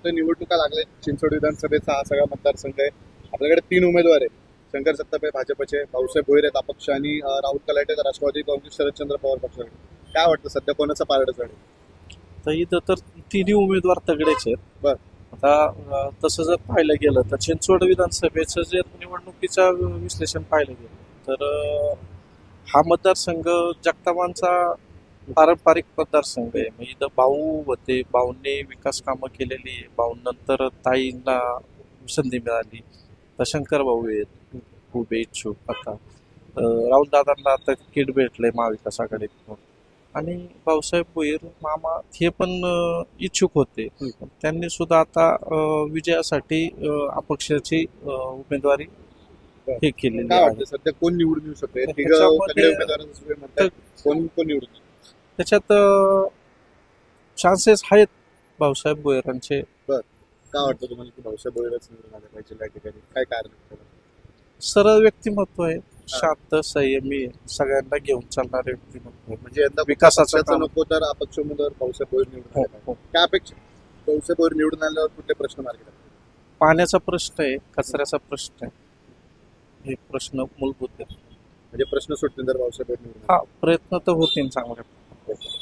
पाहतोय निवडणुका लागल्या. चिंचवड विधानसभेचा हा सगळा मतदारसंघ आहे. आपल्याकडे तीन उमेदवार आहे शंकर सत्तापे भाजपचे भाऊसाहेब भोईर आहेत अपक्ष आणि राहुल कलाटे आहेत राष्ट्रवादी काँग्रेस शरदचंद्र पवार पक्षाकडे काय वाटतं सध्या? कोणाचं पारड चढ आहे? तर इथं तर तिन्ही उमेदवार तगडेच आहेत. बर. आता तसं जर पाहायला गेलं तर चिंचवड विधानसभेचं जर निवडणुकीचं विश्लेषण पाहायला गेलं तर हा मतदारसंघ जगतापांचा पारंपरिक मतदारसंघ आहे. मग इथं भाऊ होते. भाऊंनी विकास कामं केलेली आहे. भाऊंनंतर ताईंना संधी मिळाली. तर शंकर भाऊ आहेत. उभे इच्छुक आता राहुल दादांना आता किट भेटलंय महाविकास आघाडीतून आणि भाऊसाहेब भोईर मामा हे पण इच्छुक होते. त्यांनी सुद्धा आता विजयासाठी अपक्षाची उमेदवारी हे केलेली आहे. सध्या कोण निवडून येऊ शकते कोण कोण निवडून? त्याच्यात चान्सेस आहेत भाऊसाहेब भोईरांचे काय वाटतं तुम्हाला की भाऊसाहेब भोईरच निवडून आले पाहिजे या ठिकाणी काय कारण आहे त्याला? सरळ व्यक्तिमत्व आहे शांत संयमी आहे. सगळ्यांना घेऊन चालणारे व्यक्तिमत्व आहे. म्हणजे यंदा विकासाचं पक्षाचं काम. नको तर अपक्ष उमेदवार भाऊसाहेब भोईर निवडून हो, आले पाहिजे. हो. काय अपेक्षा भाऊसाहेब भोईर निवडून आल्यावर कुठले प्रश्न मार्गी पाण्याचा प्रश्न आहे कचऱ्याचा प्रश्न आहे हे प्रश्न मूलभूत आहेत म्हणजे प्रश्न सुटतील जर भाऊसाहेब भोईर निवडून आले. हा प्रयत्न तर होतील चांगल्या Thank you.